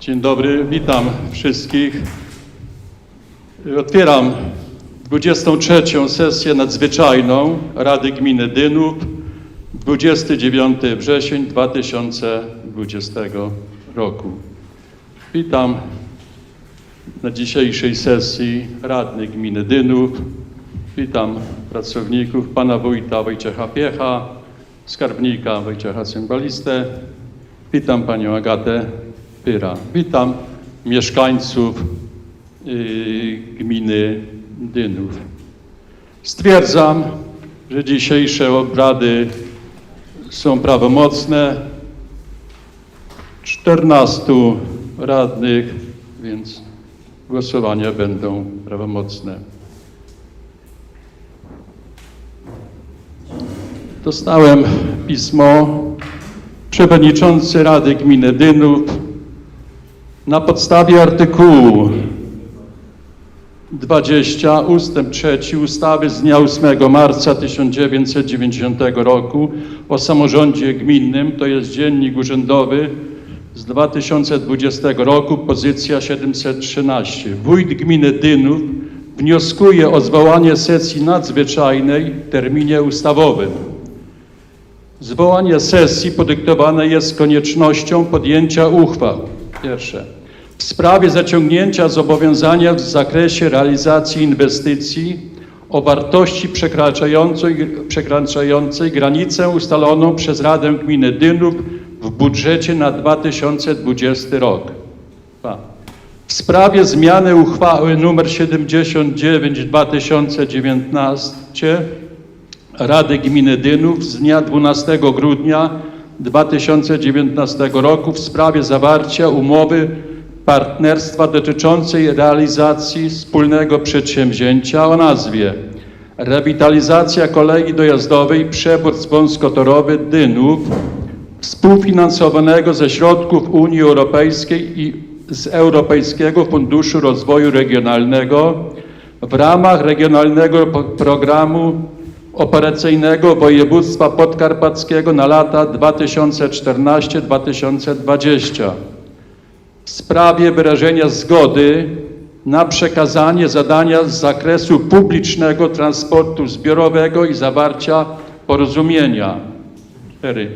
Dzień dobry, witam wszystkich. Otwieram 23. sesję nadzwyczajną Rady Gminy Dynów, 29 wrzesień 2020 roku. Witam na dzisiejszej sesji radnych gminy Dynów. Witam pracowników, pana wójta Wojciecha Piecha, skarbnika Wojciecha Cymbalistę. Witam panią Agatę Pyra. Witam mieszkańców y, gminy Dynów. Stwierdzam, że dzisiejsze obrady są prawomocne. 14 radnych, więc głosowania będą prawomocne. Dostałem pismo Przewodniczący Rady Gminy Dynów na podstawie artykułu 20 ustęp 3 ustawy z dnia 8 marca 1990 roku o samorządzie gminnym, to jest dziennik urzędowy z 2020 roku, pozycja 713. Wójt gminy Dynów wnioskuje o zwołanie sesji nadzwyczajnej w terminie ustawowym. Zwołanie sesji podyktowane jest koniecznością podjęcia uchwał. Pierwsze. W sprawie zaciągnięcia zobowiązania w zakresie realizacji inwestycji o wartości przekraczającej, przekraczającej granicę ustaloną przez Radę Gminy Dynów w budżecie na 2020 rok. W sprawie zmiany uchwały nr 79 2019 Rady Gminy Dynów z dnia 12 grudnia 2019 roku w sprawie zawarcia umowy partnerstwa dotyczącej realizacji wspólnego przedsięwzięcia o nazwie Rewitalizacja kolei dojazdowej przewóz wąskotorowy Dynów współfinansowanego ze środków Unii Europejskiej i z Europejskiego Funduszu Rozwoju Regionalnego w ramach Regionalnego Programu Operacyjnego Województwa Podkarpackiego na lata 2014-2020 w sprawie wyrażenia zgody na przekazanie zadania z zakresu publicznego transportu zbiorowego i zawarcia porozumienia. 4.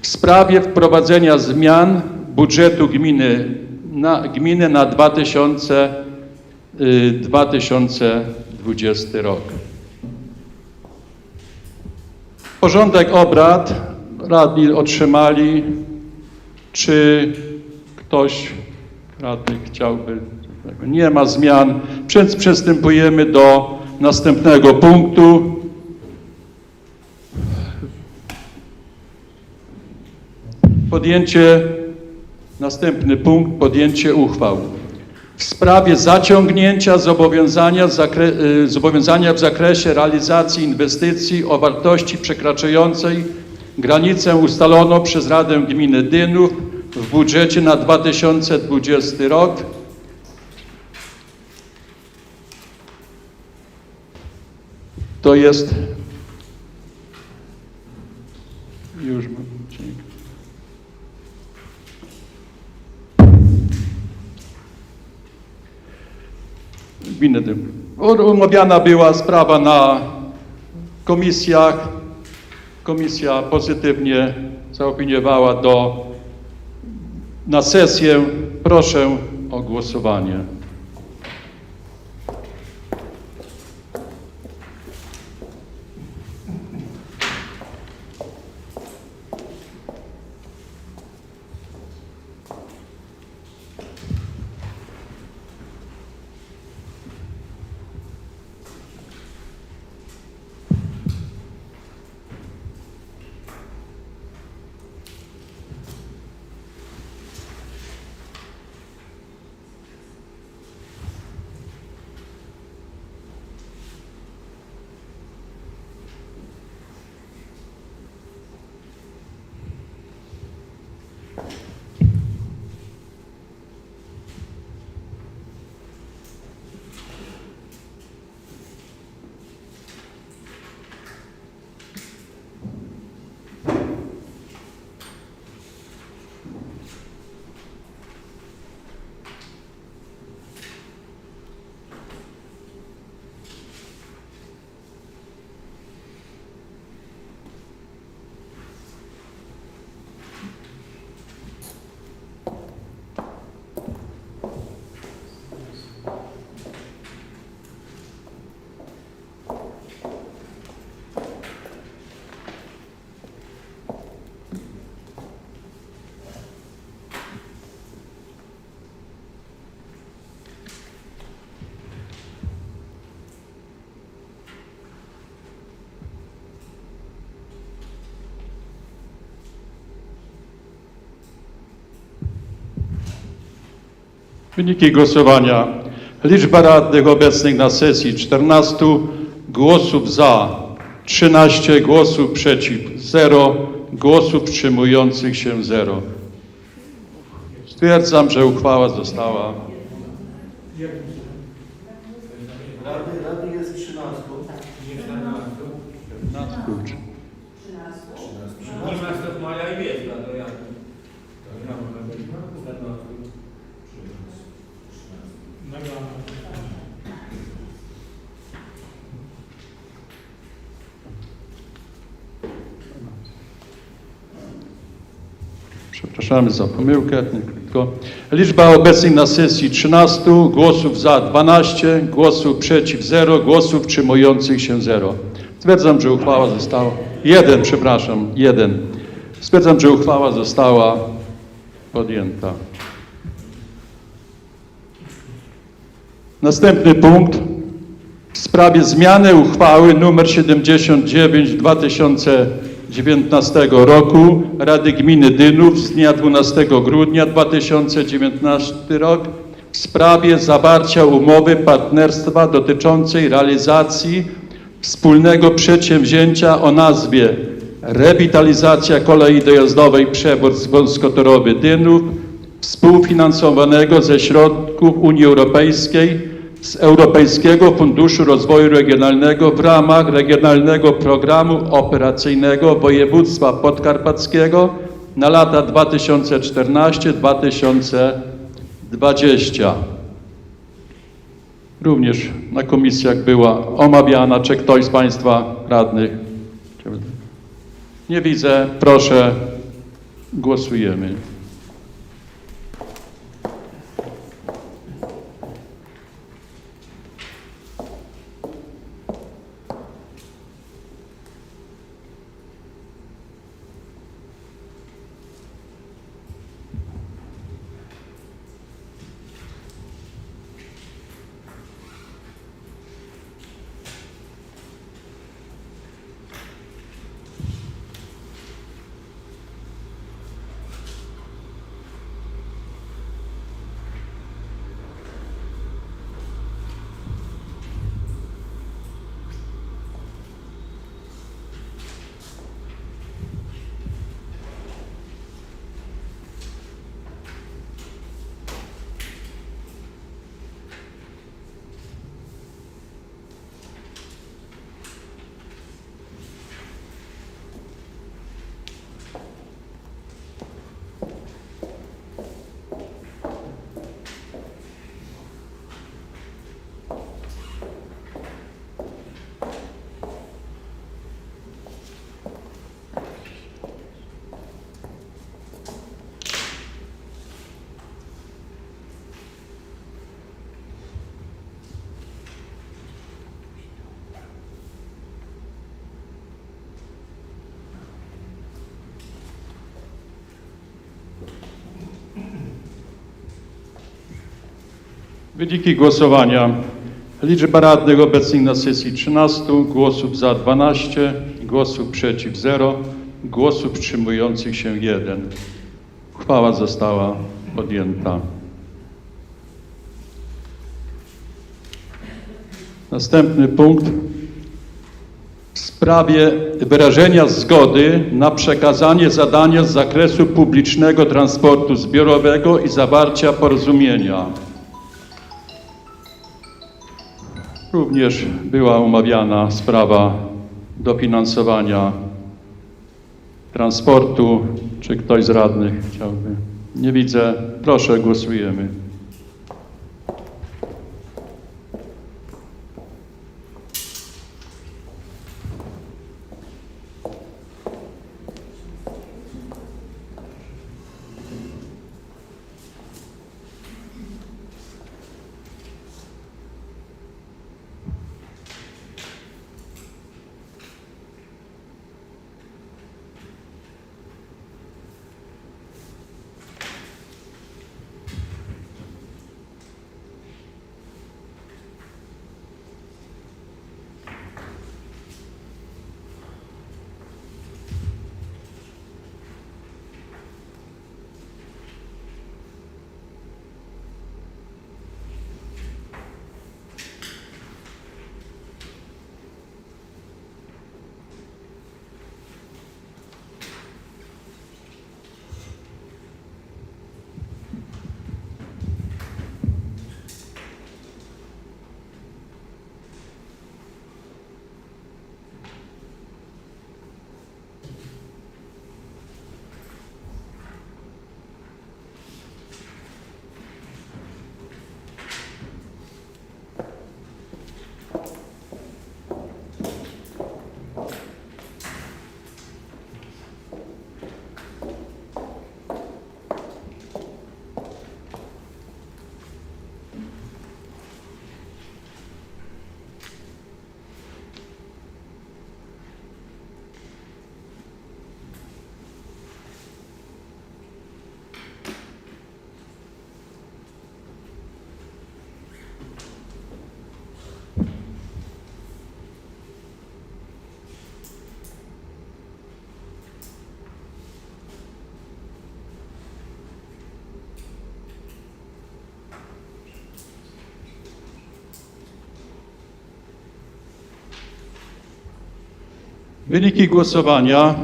W sprawie wprowadzenia zmian budżetu gminy na, gminy na 2000, y, 2020 rok. Porządek obrad radni otrzymali. Czy ktoś chciałby? Nie ma zmian. Więc przystępujemy do następnego punktu. Podjęcie, następny punkt, podjęcie uchwał. W sprawie zaciągnięcia zobowiązania, zakre, y, zobowiązania w zakresie realizacji inwestycji o wartości przekraczającej granicę ustaloną przez Radę Gminy Dynów w budżecie na 2020 rok. To jest już Dym. Umawiana była sprawa na komisjach. Komisja pozytywnie zaopiniowała do, na sesję. Proszę o głosowanie. Wyniki głosowania. Liczba radnych obecnych na sesji 14, głosów za 13, głosów przeciw 0, głosów wstrzymujących się 0. Stwierdzam, że uchwała została. Rady, rady jest 13. Kurczę. 13 maja i jest, no to jak? To ja mogę być na 14. Przepraszamy za pomyłkę. Tylko liczba obecnych na sesji 13, głosów za 12, głosów przeciw 0, głosów wstrzymujących się 0. Stwierdzam, że uchwała została. Jeden, przepraszam, jeden. Stwierdzam, że uchwała została podjęta. Następny punkt w sprawie zmiany uchwały nr 79 2019 roku Rady Gminy Dynów z dnia 12 grudnia 2019 rok w sprawie zawarcia umowy partnerstwa dotyczącej realizacji wspólnego przedsięwzięcia o nazwie Rewitalizacja kolei dojazdowej przewóz wąskotorowy Dynów współfinansowanego ze środków Unii Europejskiej z Europejskiego Funduszu Rozwoju Regionalnego w ramach Regionalnego Programu Operacyjnego Województwa Podkarpackiego na lata 2014-2020. Również na komisjach była omawiana. Czy ktoś z Państwa radnych? Nie widzę. Proszę, głosujemy. Wyniki głosowania. Liczba radnych obecnych na sesji 13, głosów za 12, głosów przeciw 0, głosów wstrzymujących się 1. Uchwała została podjęta. Następny punkt w sprawie wyrażenia zgody na przekazanie zadania z zakresu publicznego transportu zbiorowego i zawarcia porozumienia. Również była omawiana sprawa dofinansowania transportu. Czy ktoś z radnych chciałby? Nie widzę. Proszę, głosujemy. Wyniki głosowania.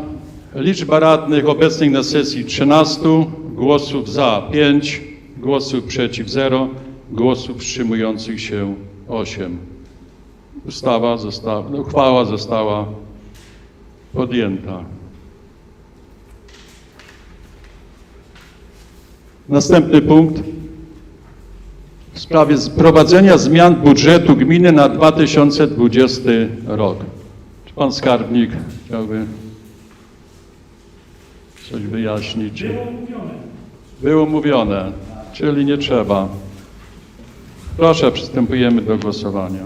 Liczba radnych obecnych na sesji 13, głosów za 5, głosów przeciw 0, głosów wstrzymujących się 8. Ustawa została, uchwała została podjęta. Następny punkt. W sprawie prowadzenia zmian budżetu gminy na 2020 rok. Pan skarbnik chciałby coś wyjaśnić? Było mówione. Było mówione, czyli nie trzeba. Proszę, przystępujemy do głosowania.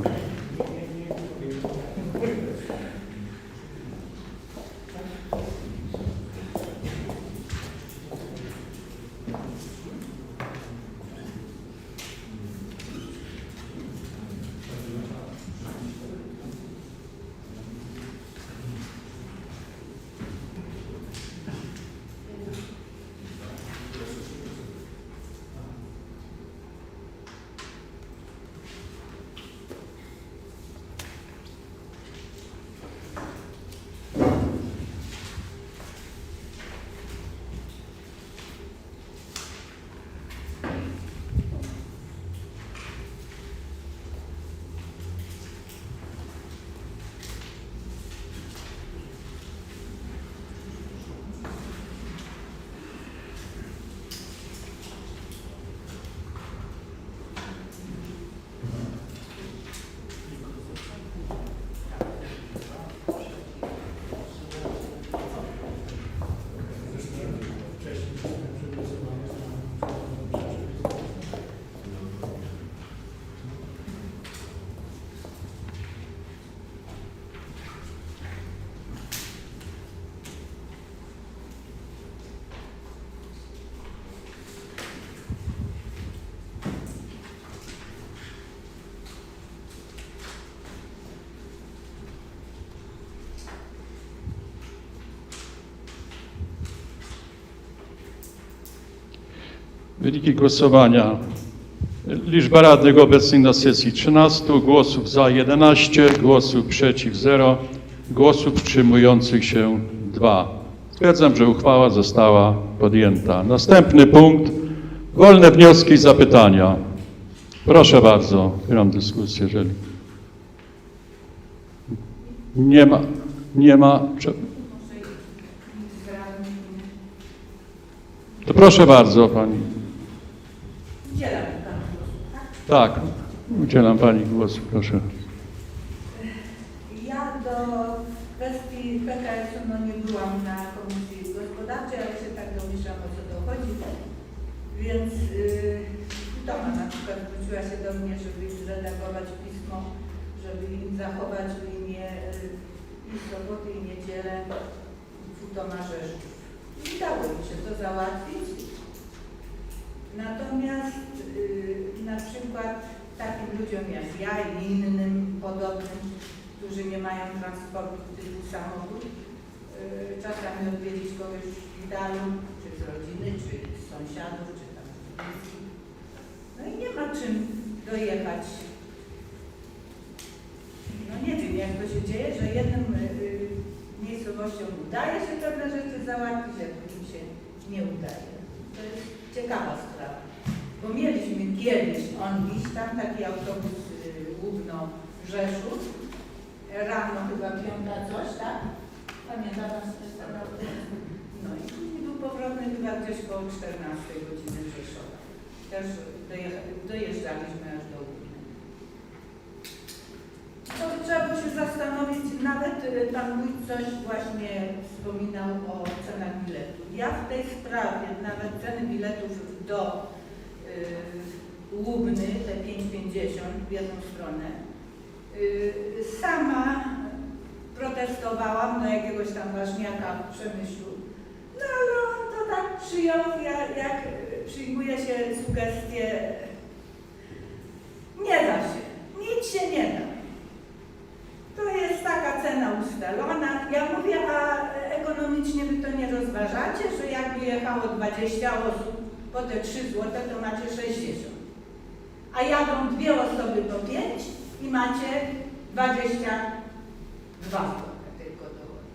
Wyniki głosowania. Liczba radnych obecnych na sesji 13, głosów za 11, głosów przeciw 0, głosów wstrzymujących się 2. Stwierdzam, że uchwała została podjęta. Następny punkt. Wolne wnioski i zapytania. Proszę bardzo, otwieram dyskusję, jeżeli nie ma, nie ma. To proszę bardzo, pani. Udzielam panu głosu, tak? Tak, udzielam pani głosu, proszę. Ja do kwestii PKS-u no nie byłam na Komisji Gospodarczej, ale się tak domyślam o co to chodzi. Więc yy, Toma na przykład zwróciła się do mnie, żeby zredagować pismo, żeby im zachować linię yy, i soboty i niedzielę Futoma Rzeszów. I udało mi się to załatwić. Natomiast yy, na przykład takim ludziom jak ja i innym podobnym, którzy nie mają transportu typu samochód, yy, czasami odwiedzić kogoś w szpitalu, czy z rodziny, czy z sąsiadów, czy tam. No i nie ma czym dojechać. No nie wiem, jak to się dzieje, że jednym yy, miejscowościom udaje się pewne rzeczy załatwić, a drugim się nie udaje. To jest ciekawa sprawa. Bo mieliśmy kiedyś, on dziś tam taki autobus yy, Łubno Rzeszów, rano chyba piąta coś, tak? Pamięta pan z tej No i był powrotny chyba gdzieś koło 14 godziny Rzeszowa. Też dojeżdżaliśmy aż. To trzeba by się zastanowić, nawet y, pan wójt coś właśnie wspominał o cenach biletów. Ja w tej sprawie nawet ceny biletów do y, Łubny, te 5,50 w jedną stronę, y, sama protestowałam do jakiegoś tam ważniaka w Przemyślu. No ale on to tak przyjął, jak, jak przyjmuje się sugestie, nie da się, nic się nie da. Ja mówię, a ekonomicznie wy to nie rozważacie, że jakby jechało 20 osób po te 3 złote, to macie 60. A jadą dwie osoby po 5 i macie 22 złote tylko dochodu.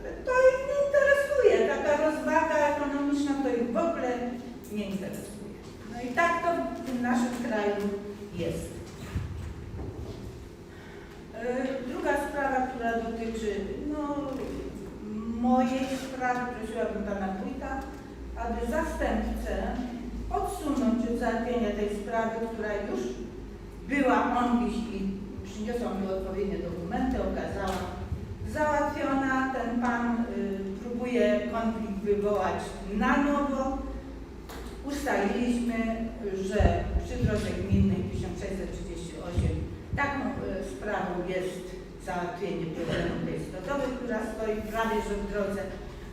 Ale to ich nie interesuje. Taka rozwaga ekonomiczna to ich w ogóle nie interesuje. No i tak to w naszym kraju jest. E, Druga sprawa, która dotyczy no, mojej sprawy, prosiłabym pana wójta, aby zastępcę odsunąć od załatwienia tej sprawy, która już była on dziś i przyniosła mi odpowiednie dokumenty, okazała załatwiona. Ten pan y, próbuje konflikt wywołać na nowo. Ustaliliśmy, że przy drodze gminnej 1638 taką y, sprawą jest załatwienie problemu tej stodowy, która stoi prawie że w drodze.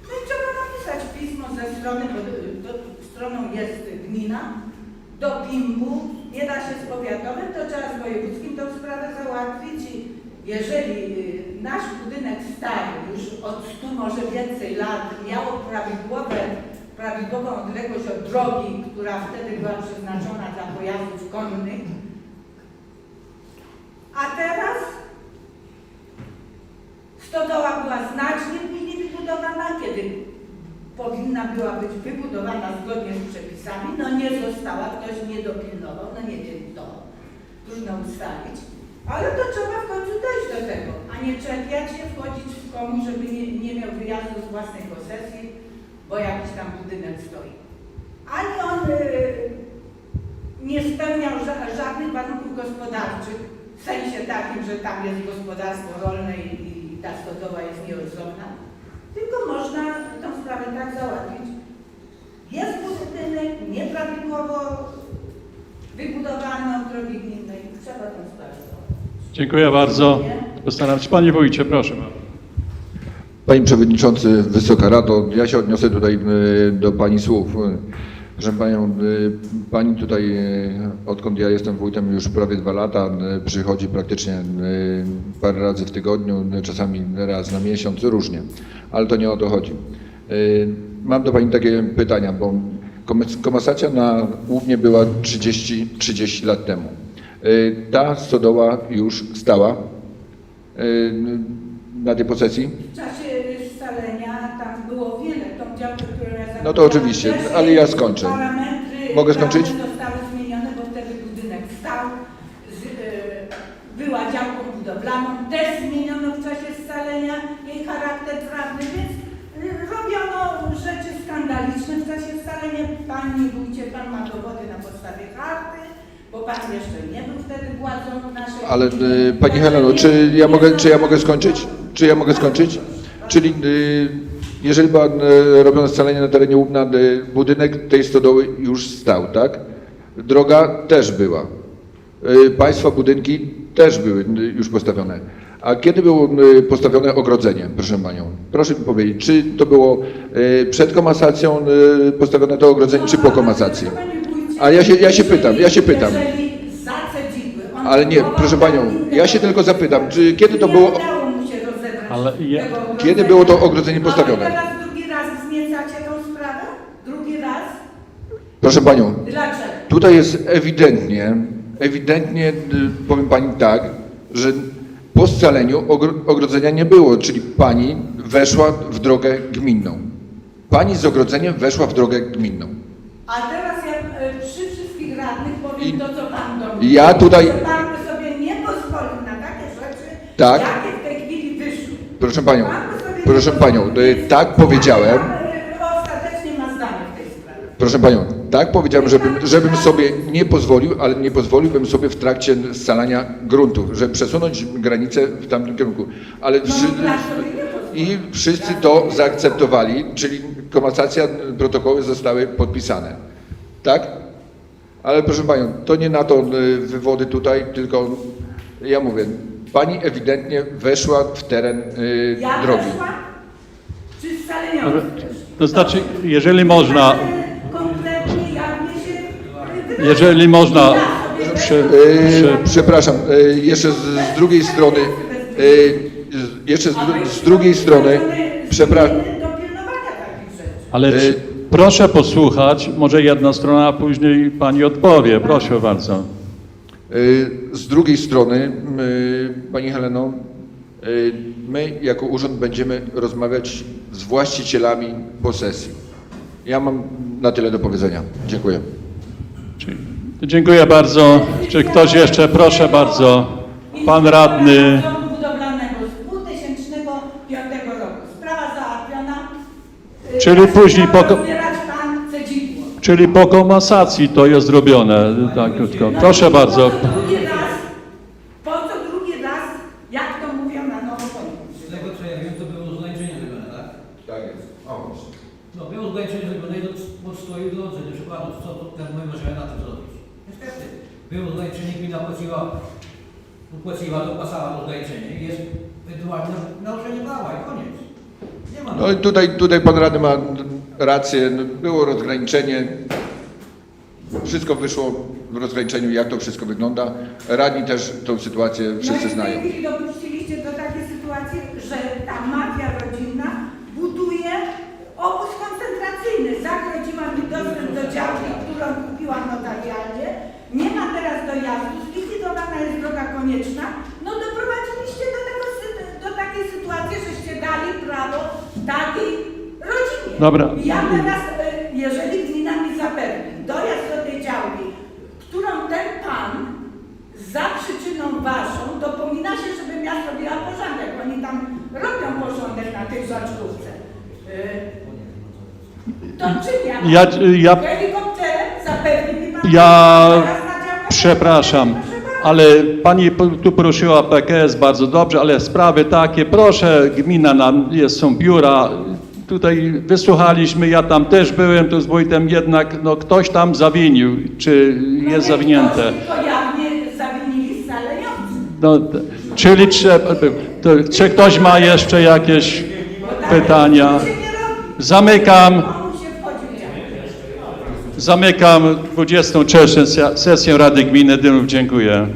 No i trzeba napisać pismo ze strony, bo do, stroną jest gmina, do PIMP-u, nie da się z powiatowym, to trzeba z wojewódzkim tą sprawę załatwić i jeżeli y, nasz budynek stary już od 100 może więcej lat miał prawidłowe, prawidłową odległość od drogi, która wtedy była przeznaczona dla pojazdów konnych, a teraz? Stodoła była znacznie później wybudowana, kiedy powinna była być wybudowana zgodnie z przepisami, no nie została, ktoś nie dopilnował, no nie wiem kto, trudno ustalić, ale to trzeba w końcu dojść do tego, a nie czepiać się, wchodzić w komuś, żeby nie, nie miał wyjazdu z własnej posesji, bo jakiś tam budynek stoi. Ani on y, nie spełniał ża- żadnych warunków gospodarczych, w sensie takim, że tam jest gospodarstwo rolne i, i ta stodoła jest nieodzowna, tylko można tę sprawę tak załatwić. Jest budynek nieprawidłowo wybudowany od drogi gminnej, trzeba tę sprawę załatwić. Dziękuję bardzo. Postaram się. Panie wójcie, proszę bardzo. Panie Przewodniczący, Wysoka Rado, ja się odniosę tutaj e, do Pani słów. Proszę Panią, e, Pani tutaj, e, odkąd ja jestem wójtem już prawie dwa lata, e, przychodzi praktycznie parę razy w tygodniu, czasami raz na miesiąc, różnie, ale to nie o to chodzi. Mam do Pani takie pytania, bo komasacja na Łównie była 30, 30 lat temu. Ta stodoła już stała na tej posesji? W czasie scalenia tam było wiele, tą działkę, którą ja No to oczywiście, ale ja skończę. Parametry Mogę skończyć? zostały zmienione, bo wtedy budynek stał, z, e, była działką budowlaną, też zmieniono w czasie scalenia jej charakter prawny, więc e, robiono rzeczy skandaliczne w czasie scalenia. Panie wójcie, pan ma dowody na podstawie karty, bo pan jeszcze nie był wtedy władzą naszej Ale y, Pani Heleno, czy ja mogę, czy ja mogę skończyć? Czy ja mogę skończyć? Czyli y, jeżeli Pan y, robiąc scalenie na terenie Łubna, y, budynek tej stodoły już stał, tak? Droga też była. Y, Państwa budynki też były już postawione. A kiedy było postawione ogrodzenie, proszę Panią? Proszę mi powiedzieć, czy to było przed komasacją postawione to ogrodzenie, czy po komasacji? A ja się- ja się pytam, ja się pytam. Ale nie, proszę panią, ja się tylko zapytam, czy kiedy to było- Ale ja- tego ogrodzenia. Kiedy było to ogrodzenie postawione? A wy teraz drugi raz wzniecacie tą sprawę? Drugi raz? Proszę Panią, Dlaczego? tutaj jest ewidentnie, ewidentnie, y, powiem Pani tak, że po scaleniu ogro- ogrodzenia nie było, czyli Pani weszła w drogę gminną. Pani z ogrodzeniem weszła w drogę gminną. A teraz ja e, przy wszystkich radnych powiem I- to, co pan do mnie. Ja tutaj- Że Pan by sobie nie pozwolił na takie rzeczy, Tak. jakie w tej chwili wyszły. Proszę Panią, proszę Panią, y, tak powiedziałem, Pan ostatecznie ma zdanie w tej sprawie. Proszę Panią, tak powiedziałem, żebym, żebym sobie nie pozwolił, ale nie pozwoliłbym sobie w trakcie scalania gruntów, że przesunąć granicę w tamtym kierunku. Ale No, wszy, sobie nie pozwolę. i wszyscy to zaakceptowali, czyli komasacja, protokoły zostały podpisane. Tak? Ale proszę Panią, to nie na to y, wywody tutaj, tylko ja mówię, Pani ewidentnie weszła w teren y, Ja drogi. weszłam? Czy scaleniowy To znaczy, jeżeli można, Kompletnie się jeżeli można, Ja sobie przy, E, przy, przepraszam, e, jeszcze z, z drugiej strony, z- jeszcze z, dru- z drugiej strony, przepraszam, Do pilnowania takich rzeczy. ale czy, proszę posłuchać, może jedna strona, a później pani odpowie. Proszę bardzo. z drugiej strony, Pani Heleno, e, my jako urząd będziemy rozmawiać z właścicielami posesji. Ja mam na tyle do powiedzenia. Dziękuję. Dziękuję bardzo. Czy ktoś jeszcze? Proszę bardzo. Pan radny. Domu budowlanego z 2005 roku. Sprawa załatwiona. Y, Czyli później po-. Czyli po komasacji to jest zrobione, tak krótko. Proszę bardzo. Po co drugi raz, po co drugi raz, jak to mówią na nowo politycznie? Z tego co ja wiem, to było uzgodnienie zrobione, tak? Tak jest. No było uzgodnienie zrobione i to pod stoi w drodze, do przykładu, co to ten my możemy na tym zrobić. Niestety, było uzgodnienie, gmina płaciła, płaciła, to uzgodnienie i jest ewentualnie naruszenie prawa i koniec. Nie ma. No i tutaj, tutaj pan radny ma rację. No, Było rozgraniczenie. Wszystko wyszło w rozgraniczeniu, jak to wszystko wygląda. Radni też tą sytuację wszyscy no i znają. w tej chwili dopuściliście do takiej sytuacji, że ta mafia rodzinna buduje obóz koncentracyjny. Zagrodziła mi dostęp do działki, którą kupiłam notarialnie. Dojazdu, zlikwidowana jest droga konieczna. No doprowadziliście do, tego, do takiej sytuacji, żeście dali prawo takiej rodzinie. Dobra. Ja teraz, e, jeżeli gmina mi zapewni dojazd do tej działki, którą ten pan za przyczyną waszą dopomina się, żeby miasto robiła porządek. Oni tam robią porządek na tej zaczkówce. E, To czym ja? Ja- ja- Ja? Przepraszam, ale pani tu prosiła PKS bardzo dobrze, ale sprawy takie, proszę, gmina nam, jest, są biura, tutaj wysłuchaliśmy, ja tam też byłem tu z wójtem, jednak no, ktoś tam zawinił, czy No jest zawinięte. No, t- czyli to, czy ktoś ma jeszcze jakieś tak pytania? Zamykam. Komu się wchodzi w działkę? Zamykam 23 sesję Rady Gminy Dymów. Dziękuję.